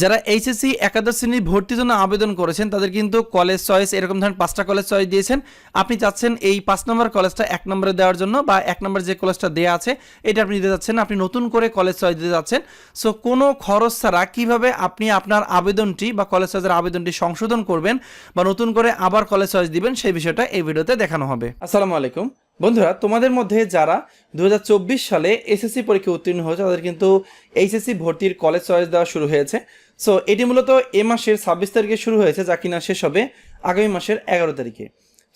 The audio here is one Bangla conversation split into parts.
যারা এইচএসসি একাদশ শ্রেণির ভর্তির জন্য আবেদন করেছেন, তাদের কিন্তু কলেজ চয়েস এরকম ধরনের পাঁচটা কলেজ চয়েস দিয়েছেন। আপনি চাচ্ছেন এই পাঁচ নম্বর কলেজটা এক নম্বরে দেওয়ার জন্য বা এক নম্বর যে কলেজটা দেওয়া আছে, এটা আপনি দিতে যাচ্ছেন আপনি নতুন করে কলেজ চয়েস দিতে যাচ্ছেন সো কোনো খরচ ছাড়া কীভাবে আপনি আপনার আবেদনটি বা কলেজ চয়েসের আবেদনটি সংশোধন করবেন বা নতুন করে আবার কলেজ চয়েস দিবেন, সেই বিষয়টা এই ভিডিওতে দেখানো হবে। আসসালামু আলাইকুম। বন্ধুরা, তোমাদের মধ্যে যারা দু হাজার চব্বিশ সালে এসএসসি পরীক্ষা উত্তীর্ণ হয়েছে, তাদের কিন্তু এইচএসসি ভর্তির কলেজ চয়েস দেওয়া শুরু হয়েছে। সো এটি মূলত এ মাসের ছাব্বিশ তারিখে শুরু হয়েছে, যা কিনা শেষ হবে আগামী মাসের এগারো তারিখে।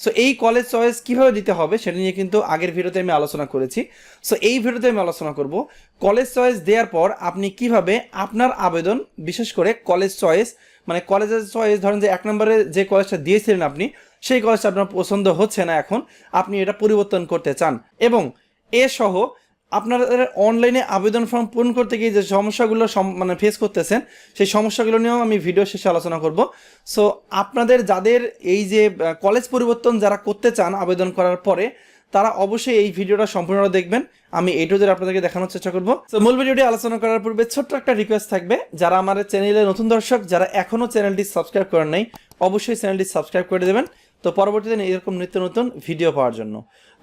সো এই কলেজ চয়েস কীভাবে দিতে হবে সেটা নিয়ে কিন্তু আগের ভিডিওতে আমি আলোচনা করেছি। সো এই ভিডিওতে আমি আলোচনা করব। কলেজ চয়েস দেওয়ার পর আপনি কীভাবে আপনার আবেদন, বিশেষ করে কলেজ চয়েস মানে কলেজের চয়েস ধরেন যে এক নম্বরে যে কলেজটা দিয়েছিলেন আপনি, সেই কলেজটা আপনার পছন্দ হচ্ছে না এখন, আপনি এটা পরিবর্তন করতে চান। এবং এ সহ আপনাদের অনলাইনে আবেদন ফর্ম পূরণ করতে গিয়ে যে সমস্যাগুলো সম- মানে ফেস করতেছেন, সেই সমস্যাগুলো নিয়েও আমি ভিডিও শেষে আলোচনা করব। সো আপনাদের যাদের এই যে কলেজ পরিবর্তন যারা করতে চান আবেদন করার পরে, তারা অবশ্যই এই ভিডিওটা সম্পূর্ণ দেখবেন। আমি এই টুজের আপনাদেরকে দেখানোর চেষ্টা করব। তো মূল ভিডিওটি আলোচনা করার পূর্বে ছোট্ট একটা রিকোয়েস্ট থাকবে। যারা আমার চ্যানেলে নতুন দর্শক, যারা এখনও চ্যানেলটি সাবস্ক্রাইব করেন নাই, অবশ্যই চ্যানেলটি সাবস্ক্রাইব করে দেবেন। তো পরবর্তীতে এরকম নিত্য নতুন ভিডিও পাওয়ার জন্য।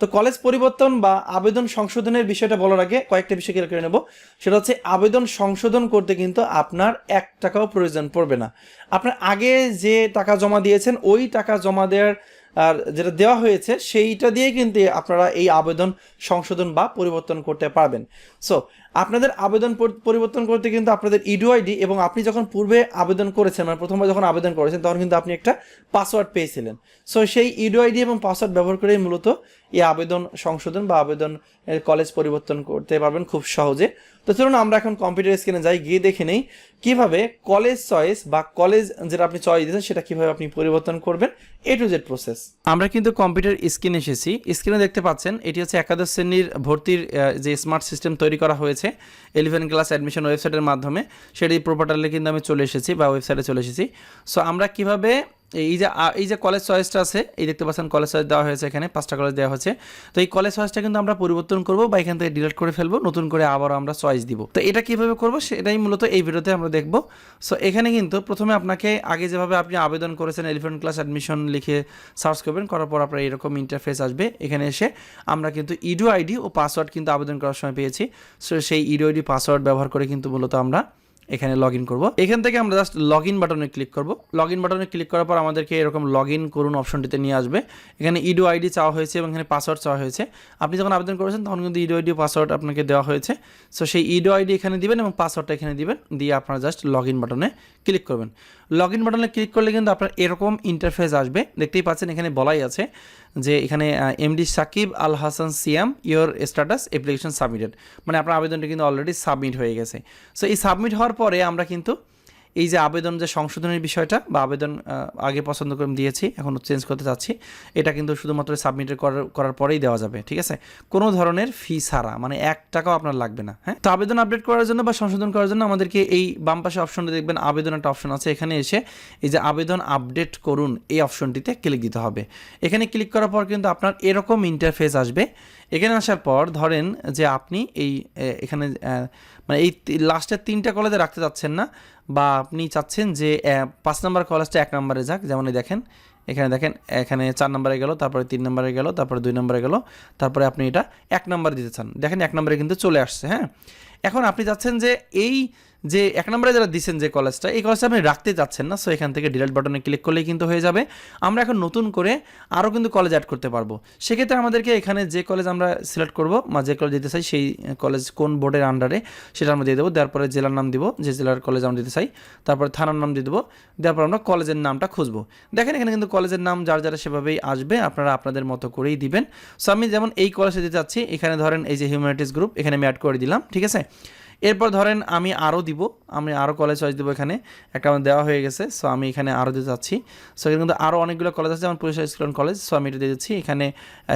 তো কলেজ পরিবর্তন বা আবেদন সংশোধনের বিষয়টা বলার আগে কয়েকটা বিষয় ক্লিয়ার করে নেব। সেটা হচ্ছে আবেদন সংশোধন করতে কিন্তু আপনার এক টাকাও প্রয়োজন পড়বে না। আপনার আগে যে টাকা জমা দিয়েছেন, ওই টাকা জমা দেওয়ার, আর যেটা দেওয়া হয়েছে, সেইটা দিয়ে কিন্তু আপনারা এই আবেদন সংশোধন বা পরিবর্তন করতে পারবেন। সো আপনাদের আবেদন পরিবর্তন করতে কিন্তু আপনাদের ইডো আইডি এবং আপনি যখন পূর্বে আবেদন করেছেন মানে প্রথমবার যখন আবেদন করেছেন, তখন কিন্তু আপনি একটা পাসওয়ার্ড পেয়েছিলেন। সো সেই ইডো আইডি এবং পাসওয়ার্ড ব্যবহার করেই মূলত এই আবেদন সংশোধন বা আবেদন কলেজ পরিবর্তন করতে পারবেন খুব সহজে। তো চলুন আমরা এখন কম্পিউটার স্ক্রিনে যাই, গিয়ে দেখে নেই কীভাবে কলেজ চয়েস বা কলেজ যেটা আপনি চয়েস দিয়েছেন, সেটা কীভাবে আপনি পরিবর্তন করবেন এ টু জেড প্রসেস আমরা কিন্তু কম্পিউটার স্ক্রিনে এসেছি। স্ক্রিনে দেখতে পাচ্ছেন, এটি হচ্ছে একাদশ শ্রেণির ভর্তির যে স্মার্ট সিস্টেম তৈরি করা হয়েছে। ইলেভেন ক্লাস অ্যাডমিশন ওয়েবসাইটের মাধ্যমে, সেটি প্রোপার্টালে কিন্তু আমি চলে এসেছি বা ওয়েবসাইটে চলে এসেছি। সো আমরা কীভাবে এই যে এই যে কলেজ চয়েসটা আছে, এই দেখতে পাচ্ছেন কলেজ চয়েস দেওয়া হয়েছে এখানে, পাঁচটা কলেজ দেওয়া হয়েছে। তো এই কলেজ চয়েসটা কিন্তু আমরা পরিবর্তন করব বা এখান থেকে ডিলিট করে ফেলব, নতুন করে আবারও আমরা চয়েস দিব। তো এটা কীভাবে করব সেটাই মূলত এই ভিডিওতে আমরা দেখব। সো এখানে কিন্তু প্রথমে আপনাকে আগে যেভাবে আপনি আবেদন করেছেন এলিফেন্ট ক্লাস অ্যাডমিশন লিখে সার্চ করবেন, করার পর আপনার এরকম ইন্টারফেস আসবে। এখানে এসে আমরা কিন্তু ইডো আইডি ও পাসওয়ার্ড কিন্তু আবেদন করার সময় পেয়েছি। সো সেই ইডো আইডি পাসওয়ার্ড ব্যবহার করে কিন্তু মূলত আমরা এখানে লগ ইন করব। এখান থেকে আমরা জাস্ট লগ ইন বাটনে ক্লিক করব। লগ ইন বাটনে ক্লিক করার পর আমাদেরকে এরকম লগ ইন করুন অপশনটিতে নিয়ে আসবে। এখানে ইডো আইডি চাওয়া হয়েছে এবং এখানে পাসওয়ার্ড চাওয়া হয়েছে। আপনি যখন আবেদন করেছেন, তখন কিন্তু ইডো আইডি পাসওয়ার্ড আপনাকে দেওয়া হয়েছে। সো সেই ইডো আইডি এখানে দিবেন এবং পাসওয়ার্ডটা এখানে দিবেন। দিয়ে আপনারা জাস্ট লগ ইন বাটনে ক্লিক করবেন। লগ ইন বাটনে ক্লিক করলে কিন্তু আপনার এরকম ইন্টারফেস আসবে। দেখতেই পাচ্ছেন, এখানে বলাই আছে। যে এখানে MD Sakib Al Hasan Siam your status application submitted মানে আপনার আবেদনটি কিন্তু অলরেডি সাবমিট হয়ে গেছে। সো এই সাবমিট হওয়ার পরে আমরা কিন্তু এই যে আবেদন যে সংশোধনের বিষয়টা বা আবেদন আগে পছন্দ করে দিয়েছি এখন চেঞ্জ করতে চাচ্ছি, এটা কিন্তু শুধুমাত্র সাবমিটের করার করার পরেই দেওয়া যাবে, ঠিক আছে? কোনো ধরনের ফি ছাড়া মানে এক টাকাও আপনার লাগবে না হ্যাঁ? তো আবেদন আপডেট করার জন্য বা সংশোধন করার জন্য আমাদেরকে এই বাম পাশে অপশনটা দেখবেন, আবেদন একটা অপশন আছে, এখানে এসে এই যে আবেদন আপডেট করুন, এই অপশনটিতে ক্লিক দিতে হবে। এখানে ক্লিক করার পর কিন্তু আপনার এরকম ইন্টারফেস আসবে, এখানে আসার পর ধরেন যে আপনি এই এখানে মানে এই লাস্টের তিনটা কলেজে রাখতে চাচ্ছেন না বা আপনি চাচ্ছেন যে পাঁচ নম্বর কলেজটা এক নম্বরে যাক যেমন দেখেন, এখানে দেখেন, এখানে চার নম্বরে গেল, তারপরে তিন নম্বরে গেল, তারপরে দুই নম্বরে গেল, তারপরে আপনি এটা এক নম্বর দিতে চান। দেখেন এক নম্বরে কিন্তু চলে আসছে হ্যাঁ? এখন আপনি চাচ্ছেন যে এই যে এক নম্বরে যারা দিচ্ছেন যে কলেজটা এই কলেজটা আপনি রাখতে চাচ্ছেন না সো এখান থেকে ডিলেট বাটনে ক্লিক করলেই কিন্তু হয়ে যাবে। আমরা এখন নতুন করে আরও কিন্তু কলেজ অ্যাড করতে পারব। সেক্ষেত্রে আমাদেরকে এখানে যে কলেজ আমরা সিলেক্ট করব, বা যে কলেজ দিতে চাই, সেই কলেজ কোন বোর্ডের আন্ডারে সেটা আমরা দিয়ে দেবো। দেওয়ার পরে জেলার নাম দিব, যে জেলার কলেজ আমরা দিতে চাই। তারপরে থানার নাম দিয়ে দেবো। দেওয়ার পর আমরা কলেজের নামটা খুঁজবো। দেখেন এখানে কিন্তু কলেজের নাম যার যারা সেভাবেই আসবে, আপনারা আপনাদের মতো করেই দিবেন। সো আমি যেমন এই কলেজে দিতে চাচ্ছি, এখানে ধরেন এই যে হিউম্যানিটিস গ্রুপ এখানে আমি অ্যাড করে দিলাম, ঠিক আছে? এরপর ধরেন আমি আরও দিব, আমি আরও কলেজ চয়েস দেবো এখানে। একটা আমার দেওয়া হয়ে গেছে সো আমি এখানে আরও দিতে চাচ্ছি সো এখানে কিন্তু আরও অনেকগুলো কলেজ আছে, যেমন পুলিশ স্কুল কলেজ সো আমি এটা দিয়ে দিচ্ছি। এখানে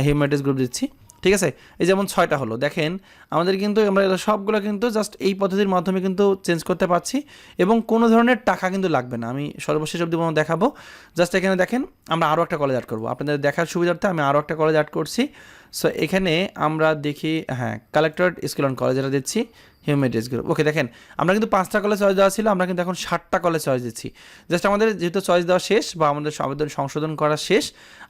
হিউম্যানিটিস গ্রুপ দিচ্ছি। ঠিক আছে? এই যেমন ছয়টা হলো। দেখেন, আমাদের কিন্তু আমরা সবগুলো কিন্তু জাস্ট এই পদ্ধতির মাধ্যমে কিন্তু চেঞ্জ করতে পারছি এবং কোনো ধরনের টাকা কিন্তু লাগবে না। আমি সর্বশেষ অব্দি দেখাবো। জাস্ট এখানে দেখেন, আমরা আরও একটা কলেজ অ্যাড করব। আপনাদের দেখার সুবিধার্থে আমি আরও একটা কলেজ অ্যাড করছি। সো এখানে আমরা দেখি হ্যাঁ কালেক্টরেট স্কুল অ্যান্ড কলেজ এটা দিচ্ছি। হিউম্যানিটিস গ্রুপ ওকে দেখেন, আমরা কিন্তু পাঁচটা কলেজ চয়েস দেওয়া ছিল, আমরা কিন্তু এখন ষাটটা কলেজ চয়েস দিচ্ছি। জাস্ট আমাদের যেহেতু চয়েস দেওয়া শেষ বা আমাদের আবেদন সংশোধন করা শেষ,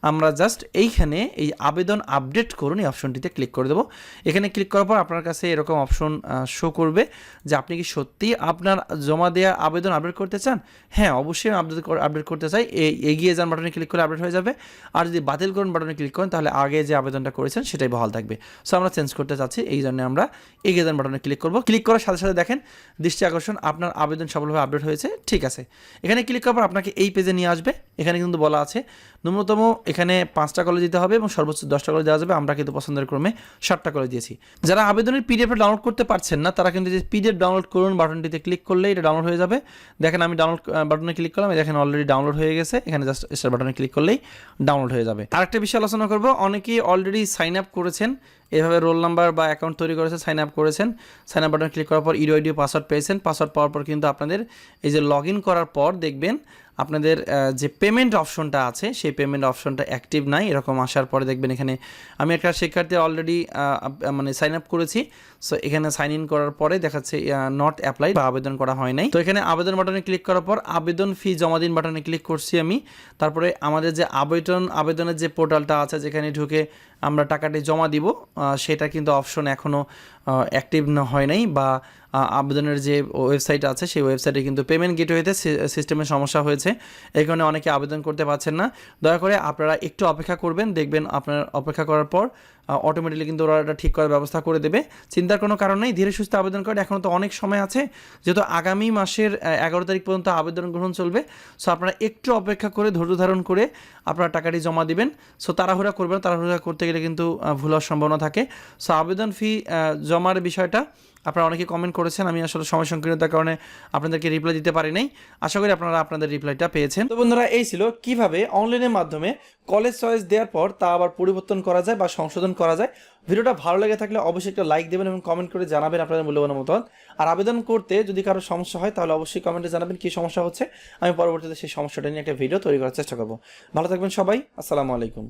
আমরা জাস্ট এইখানে এই আবেদন আপডেট করুন, এই অপশনটিতে ক্লিক করে দেবো। এখানে ক্লিক করার পর আপনার কাছে এরকম অপশন শো করবে যে আপনি কি সত্যি আপনার জমা দেওয়া আবেদন আপডেট করতে চান? হ্যাঁ অবশ্যই আপডেট আপডেট করতে চাই। এই এগিয়ে যান বাটনে ক্লিক করে আপডেট হয়ে যাবে। আর যদি বাতিল করুন বাটনে ক্লিক করেন, তাহলে আগে যে আবেদনটা করেছেন সেটাই বহাল থাকবে। সো আমরা চেঞ্জ করতে চাচ্ছি এই জন্য আমরা এগিয়ে যান বাটনে ক্লিক করব। ক্লিক করার সাথে সাথে দেখেন দৃষ্টি আকর্ষণ আপনার আবেদন সফলভাবে আপডেট হয়েছে। ঠিক আছে। এখানে ক্লিক করার পর আপনাকে এই পেজে নিয়ে আসবে। এখানে কিন্তু বলা আছে, ন্যূনতম এখানে পাঁচটা কলেজ দিতে হবে এবং সর্বোচ্চ দশটা কলেজ দেওয়া যাবে। আমরা কিন্তু পছন্দের ক্রমে ষাটটা কলেজ দিয়েছি। যারা আবেদনের পিডিএফটা ডাউনলোড করতে পারছেন না, তারা কিন্তু যে পিডিএফ ডাউনলোড করুন বাটনটিতে ক্লিক করলে এটা ডাউনলোড হয়ে যাবে। দেখেন আমি ডাউনলোড বাটনে ক্লিক করলাম। দেখেন অলরেডি ডাউনলোড হয়ে গেছে। এখানে জাস্ট স্টার বাটনে ক্লিক করলেই ডাউনলোড হয়ে যাবে। আরেকটা বিষয় আলোচনা করব। অনেকেই অলরেডি সাইন আপ করেছেন। এভাবে রোল নাম্বার বা অ্যাকাউন্ট তৈরি করেছে সাইন আপ করেছেন। সাইন আপ বাটনে ক্লিক করার পর আইডি পাসওয়ার্ড পেয়েছেন। পাসওয়ার্ড পাওয়ার পর কিন্তু আপনাদের এই যে লগ করার পর দেখবেন আপনাদের যে পেমেন্ট অপশনটা আছে, সেই পেমেন্ট অপশনটা অ্যাক্টিভ নাই, এরকম আসার পরে দেখবেন এখানে আমি একটা শিক্ষার্থী অলরেডি মানে সাইন আপ করেছি সো এখানে সাইন ইন করার পরে দেখাচ্ছে নট অ্যাপ্লাই বা আবেদন করা হয় নাই। তো এখানে আবেদন বাটনে ক্লিক করার পর আবেদন ফি জমা দিন বাটনে ক্লিক করছি আমি। তারপরে আমাদের যে আবেদন, আবেদনের যে পোর্টালটা আছে, যেখানে ঢুকে আমরা টাকাটি জমা দিব সেটা কিন্তু অপশন এখনও অ্যাক্টিভ হয় নাই বা আবেদনের যে ওয়েবসাইট আছে, সেই ওয়েবসাইটে কিন্তু পেমেন্ট গেটওয়েতে সিস্টেমের সমস্যা হয়েছে। এই কারণে অনেকে আবেদন করতে পারছেন না। দয়া করে আপনারা একটু অপেক্ষা করবেন, দেখবেন আপনার অপেক্ষা করার পর অটোমেটিকলি কিন্তু ওরা এটা ঠিক করার ব্যবস্থা করে দেবে। চিন্তার কোনো কারণ নেই, ধীরে সুস্থে আবেদন করেন এখনও তো অনেক সময় আছে। যেহেতু আগামী মাসের এগারো তারিখ পর্যন্ত আবেদন গ্রহণ চলবে সো আপনারা একটু অপেক্ষা করে, ধৈর্য ধারণ করে আপনারা টাকাটি জমা দিবেন। সো তাড়াহুড়া করবেন তাড়াহুড়া করতে গেলে কিন্তু ভুল হওয়ার সম্ভাবনা থাকে। সো আবেদন ফি জমার বিষয়টা আপনারা অনেকে কমেন্ট করেছেন, আমি আসলে সময় সংকীর্ণতার কারণে আপনাদেরকে রিপ্লাই দিতে পারি নাই। আশা করি আপনারা আপনাদের রিপ্লাইটা পেয়েছেন। তো বন্ধুরা, এই ছিল কীভাবে অনলাইনের মাধ্যমে কলেজ চয়েস দেওয়ার পর তা আবার পরিবর্তন করা যায় বা সংশোধন করা যায়। ভিডিওটা ভালো লেগে থাকলে অবশ্যই একটা লাইক দেবেন এবং কমেন্ট করে জানাবেন আপনাদের মূল্যবান মতামত। আর আবেদন করতে যদি কারও সমস্যা হয়, তাহলে অবশ্যই কমেন্টে জানাবেন কী সমস্যা হচ্ছে। আমি পরবর্তীতে সেই সমস্যাটা নিয়ে একটা ভিডিও তৈরি করার চেষ্টা করব। ভালো থাকবেন সবাই, আসসালামু আলাইকুম।